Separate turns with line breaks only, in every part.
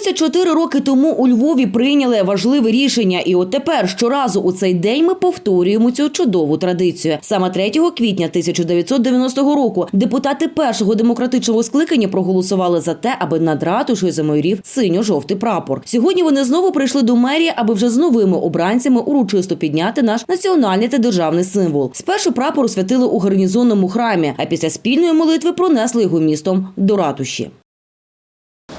34 роки тому у Львові прийняли важливе рішення, і от тепер щоразу у цей день ми повторюємо цю чудову традицію. Саме 3 квітня 1990 року депутати першого демократичного скликання проголосували за те, аби над ратушою замайорів синьо-жовтий прапор. Сьогодні вони знову прийшли до мерії, аби вже з новими обранцями урочисто підняти наш національний та державний символ. Спершу прапор освятили у гарнізонному храмі, а після спільної молитви пронесли його містом до ратуші.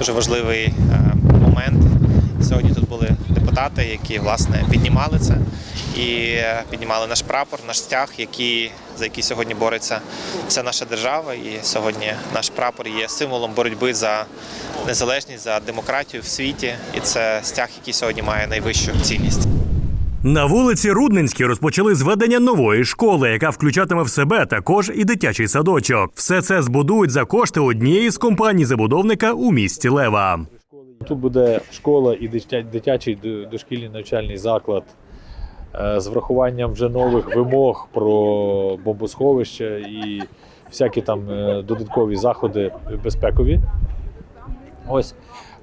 Дуже важливий е, момент. Сьогодні тут були депутати, які власне піднімали це і е, піднімали наш прапор, наш стяг, який, за який сьогодні бореться вся наша держава. І сьогодні наш прапор є символом боротьби за незалежність, за демократію в світі. І це стяг, який сьогодні має найвищу цінність.
На вулиці Рудненській розпочали зведення нової школи, яка включатиме в себе також і дитячий садочок. Все це збудують за кошти однієї з компаній забудовника у місті Лева.
Тут буде школа і дитя- дитячий дошкільний навчальний заклад е, з врахуванням вже нових вимог про бомбосховище і всякі там е, додаткові заходи безпекові. Ось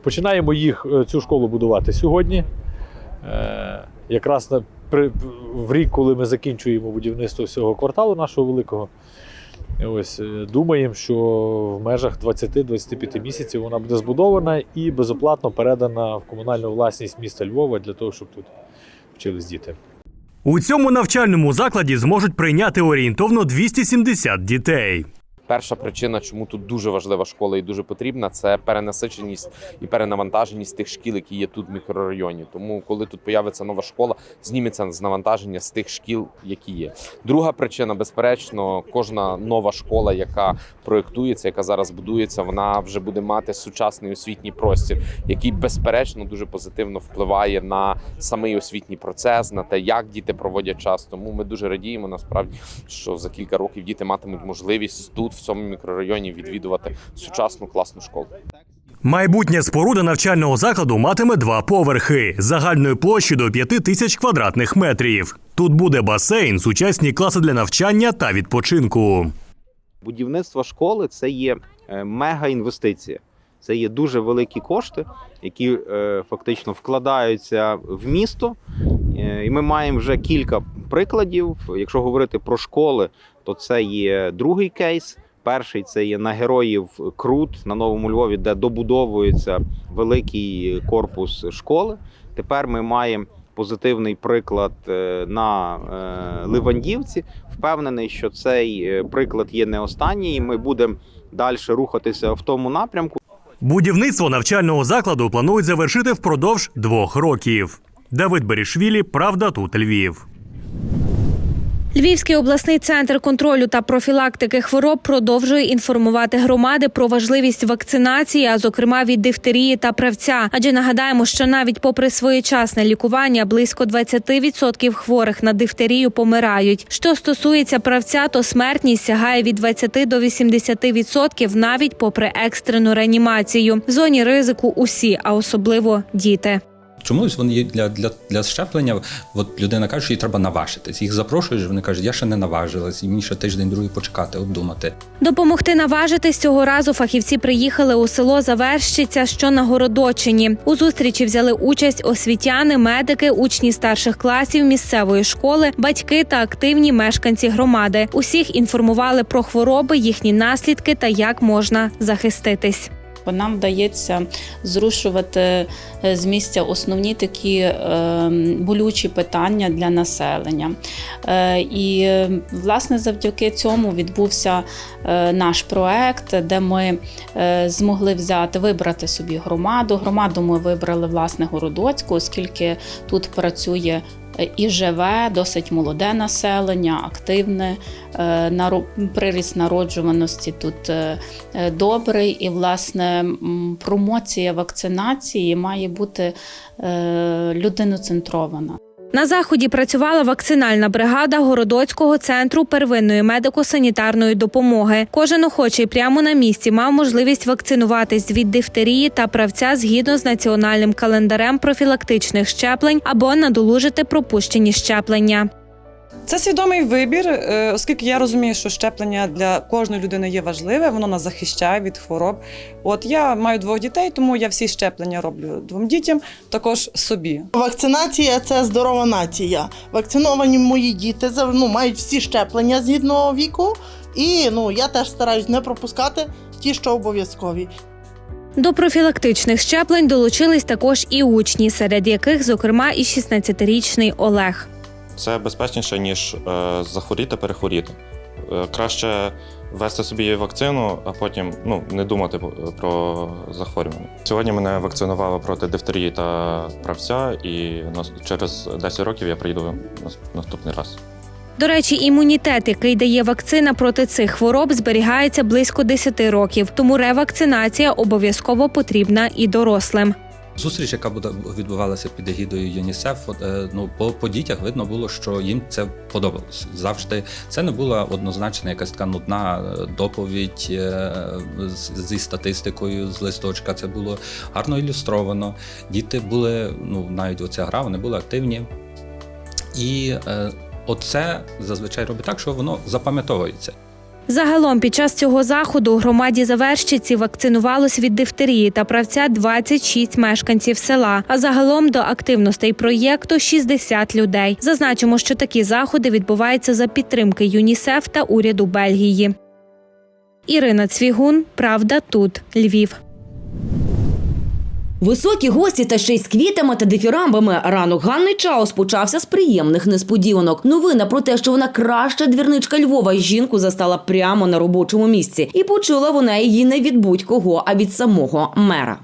починаємо їх е, цю школу будувати сьогодні. Якраз на, при, в рік, коли ми закінчуємо будівництво всього кварталу нашого великого. Ось е, думаємо, що в межах 20-25 місяців вона буде збудована і безоплатно передана в комунальну власність міста Львова для того, щоб тут вчились діти.
У цьому навчальному закладі зможуть прийняти орієнтовно 270 дітей.
Перша причина, чому тут дуже важлива школа і дуже потрібна, це перенасиченість і перенавантаженість тих шкіл, які є тут в мікрорайоні. Тому, коли тут появиться нова школа, зніметься з навантаження з тих шкіл, які є. Друга причина, безперечно, кожна нова школа, яка проєктується, яка зараз будується, вона вже буде мати сучасний освітній простір, який безперечно дуже позитивно впливає на самий освітній процес, на те, як діти проводять час. Тому ми дуже радіємо насправді, що за кілька років діти матимуть можливість тут, в цьому мікрорайоні, відвідувати сучасну класну школу.
Майбутня споруда навчального закладу матиме два поверхи загальною площею до 5 тисяч квадратних метрів. Тут буде басейн, сучасні класи для навчання та відпочинку.
Будівництво школи це є е, мега-інвестиція. Це є дуже великі кошти, які е, фактично вкладаються в місто. Е, і ми маємо вже кілька прикладів. Якщо говорити про школи, то це є другий кейс. Перший це є на героїв Крут на Новому Львові, де добудовується великий корпус школи. Тепер ми маємо позитивний приклад е, на е, Ливандівці. Впевнений, що цей е, приклад є не останній. і Ми будемо далі рухатися в тому напрямку.
Будівництво навчального закладу планують завершити впродовж двох років. Давид Берішвілі, Правда, тут Львів.
Львівський обласний центр контролю та профілактики хвороб продовжує інформувати громади про важливість вакцинації, а зокрема від дифтерії та правця. Адже нагадаємо, що навіть попри своєчасне лікування близько 20% хворих на дифтерію помирають. Що стосується правця, то смертність сягає від 20 до 80% навіть попри екстрену реанімацію. В зоні ризику усі, а особливо діти.
Чомусь вони для, для, для щеплення. От людина каже, що їй треба наважитись. Їх запрошуєш, вони кажуть, я ще не наважилась, і мені ще тиждень другий почекати, обдумати.
Допомогти наважитись цього разу фахівці приїхали у село Заверщиця, що на Городочині. У зустрічі взяли участь освітяни, медики, учні старших класів місцевої школи, батьки та активні мешканці громади. Усіх інформували про хвороби, їхні наслідки та як можна захиститись.
Бо нам вдається зрушувати е, з місця основні такі е, болючі питання для населення. Е, І власне завдяки цьому відбувся наш проект, де ми змогли взяти, вибрати собі громаду. Громаду ми вибрали власне Городоцьку, оскільки тут працює. Е, І живе досить молоде населення, активне, е, приріст народжуваності тут е, добрий, і власне промоція вакцинації має бути людиноцентрована.
На заході працювала вакцинальна бригада Городоцького центру первинної медико-санітарної допомоги. Кожен охочий прямо на місці мав можливість вакцинуватись від дифтерії та правця згідно з національним календарем профілактичних щеплень або надолужити пропущені щеплення.
Це свідомий вибір, е, оскільки я розумію, що щеплення для кожної людини є важливе, воно нас захищає від хвороб. От я маю двох дітей, тому я всі щеплення роблю двом дітям, також собі.
Вакцинація це здорова нація. Вакциновані мої діти ну, мають всі щеплення згідно віку. І ну, я теж стараюсь не пропускати ті, що обов'язкові.
До профілактичних щеплень долучились також і учні, серед яких, зокрема, і 16-річний Олег.
Це безпечніше, ніж е, захворіти, перехворіти. Е, краще ввести собі вакцину, а потім ну, не думати про захворювання. Сьогодні мене вакцинували проти дифтерії та правця, і через 10 років я прийду нас- наступний раз.
До речі, імунітет, який дає вакцина проти цих хвороб, зберігається близько 10 років, тому ревакцинація обов'язково потрібна і дорослим.
Зустріч, яка буде відбувалася під егідою ЮНІСЕФ, е, ну по, по дітях видно було, що їм це подобалось. Завжди це не була однозначна якась така нудна е, доповідь е, зі статистикою з листочка. Це було гарно ілюстровано. Діти були, ну навіть оця гра, вони були активні. І оце зазвичай робить так, що воно запам'ятовується.
Загалом під час цього заходу у громаді Заверщиці вакцинувалось від дифтерії та правця 26 мешканців села. А загалом до активностей проєкту 60 людей. Зазначимо, що такі заходи відбуваються за підтримки ЮНІСЕФ та уряду Бельгії. Ірина Цвігун, Правда, тут Львів.
Високі гості та ще й з квітами та дифірамбами. Ранок Ганни Чаус почався з приємних несподіванок. Новина про те, що вона краща двірничка Львова, жінку застала прямо на робочому місці, і почула вона її не від будь-кого, а від самого мера.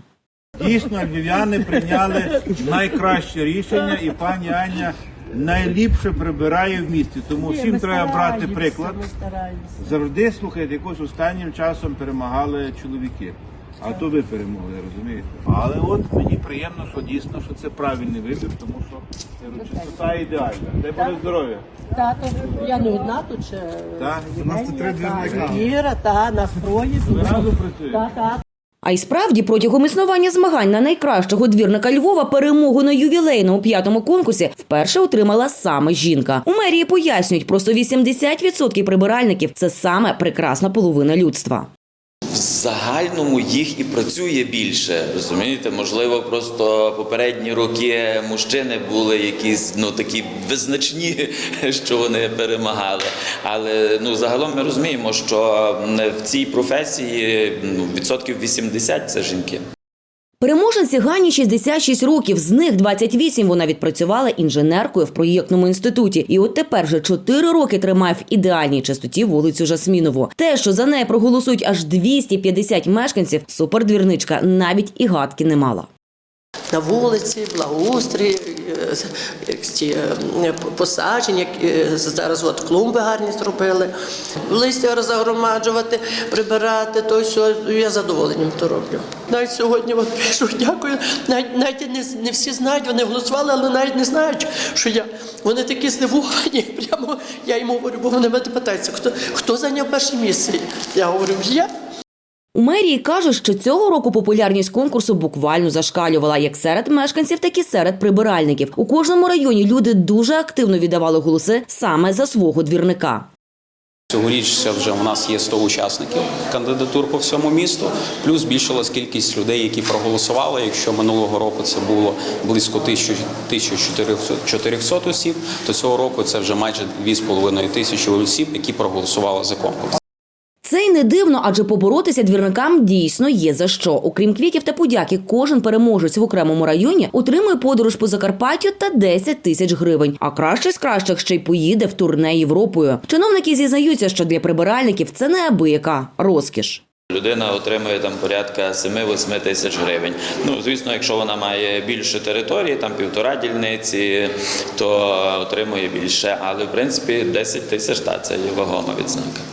Дійсно, львів'яни прийняли найкраще рішення, і пані Аня найліпше прибирає в місті. Тому всім треба брати приклад. Завжди слухайте, якось останнім часом перемагали чоловіки. А то ви перемогли, розумієте? Але от мені приємно, що дійсно що це правильний вибір, тому що чистота ідеальна. Дай Боже здоров'я.
Тато, я не одна тут ще.
Так, у нас тут три двірника.
Іра, та настрої.
Ви разом працюєте.
А й справді протягом існування змагань на найкращого двірника Львова перемогу на ювілейному п'ятому конкурсі вперше отримала саме жінка. У мерії пояснюють, просто 80% прибиральників це саме прекрасна половина людства.
В загальному їх і працює більше. Розумієте, можливо, просто попередні роки мужчини були якісь ну такі визначні, що вони перемагали. Але ну загалом ми розуміємо, що в цій професії ну, відсотків 80 – це жінки.
Переможниці Гані 66 років, з них 28 вона відпрацювала інженеркою в проєктному інституті. І от тепер вже 4 роки тримає в ідеальній чистоті вулицю Жасмінову. Те, що за неї проголосують аж 250 мешканців, супердвірничка навіть і гадки не мала.
На вулиці, благоустрій, е, е, ці е, посадження, е, зараз от клумби гарні зробили, листя розагромаджувати, прибирати, то все, я задоволенням то роблю. Навіть сьогодні от пишу, дякую. Навіть, навіть не, не всі знають, вони голосували, але навіть не знають, що я. Вони такі здивовані. Прямо я йому говорю, бо вони мене питаються, хто, хто зайняв перше місце. Я говорю, я.
У мерії кажуть, що цього року популярність конкурсу буквально зашкалювала як серед мешканців, так і серед прибиральників. У кожному районі люди дуже активно віддавали голоси саме за свого двірника.
Цьогоріч вже у нас є 100 учасників кандидатур по всьому місту. Плюс збільшилась кількість людей, які проголосували. Якщо минулого року це було близько 1000 1400 осіб, то цього року це вже майже 2,5 тисячі осіб, які проголосували за конкурс.
Це й не дивно, адже поборотися двірникам дійсно є за що. Окрім квітів та подяки, кожен переможець в окремому районі отримує подорож по Закарпаттю та 10 тисяч гривень. А краще з кращих ще й поїде в турне Європою. Чиновники зізнаються, що для прибиральників це неабияка розкіш.
Людина отримує там порядка 7-8 тисяч гривень. Ну, звісно, якщо вона має більше території, там півтора дільниці, то отримує більше. Але в принципі 10 тисяч та це є вагома відзнака.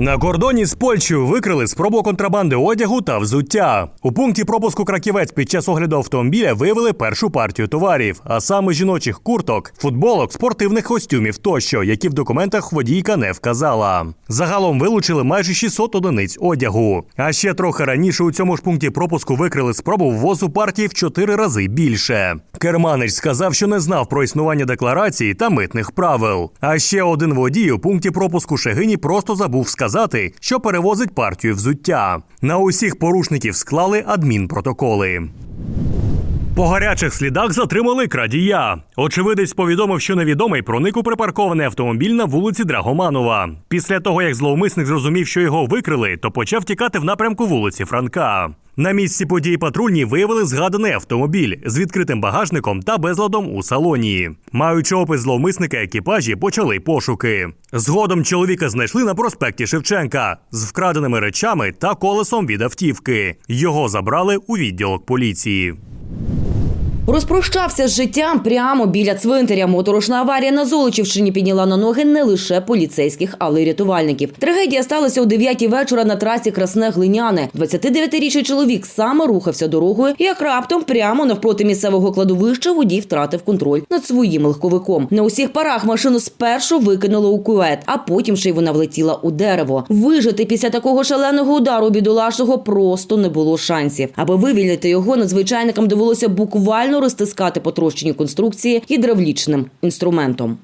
На кордоні з Польщею викрили спробу контрабанди одягу та взуття. У пункті пропуску краківець під час огляду автомобіля виявили першу партію товарів, а саме жіночих курток, футболок, спортивних костюмів тощо, які в документах водійка не вказала. Загалом вилучили майже 600 одиниць одягу. А ще трохи раніше у цьому ж пункті пропуску викрили спробу ввозу партії в 4 рази більше. Керманич сказав, що не знав про існування декларації та митних правил. А ще один водій у пункті пропуску Шегині просто забув сказати, що перевозить партію взуття. На усіх порушників склали адмінпротоколи. По гарячих слідах затримали крадія. Очевидець повідомив, що невідомий проник у припаркований автомобіль на вулиці Драгоманова. Після того, як зловмисник зрозумів, що його викрили, то почав тікати в напрямку вулиці Франка. На місці події патрульні виявили згаданий автомобіль з відкритим багажником та безладом у салоні. Маючи опис зловмисника, екіпажі почали пошуки. Згодом чоловіка знайшли на проспекті Шевченка з вкраденими речами та колесом від автівки. Його забрали у відділок поліції.
Розпрощався з життям прямо біля цвинтаря. Моторошна аварія на Золочівщині підняла на ноги не лише поліцейських, але й рятувальників. Трагедія сталася о 9 вечора на трасі Красне Глиняне. 29-річний чоловік саме рухався дорогою, як раптом прямо навпроти місцевого кладовища водій втратив контроль над своїм легковиком. На усіх парах машину спершу викинуло у кювет, а потім ще й вона влетіла у дерево. Вижити після такого шаленого удару бідолашного просто не було шансів. Аби вивільнити його, надзвичайникам довелося буквально розтискати потрощені конструкції гідравлічним інструментом.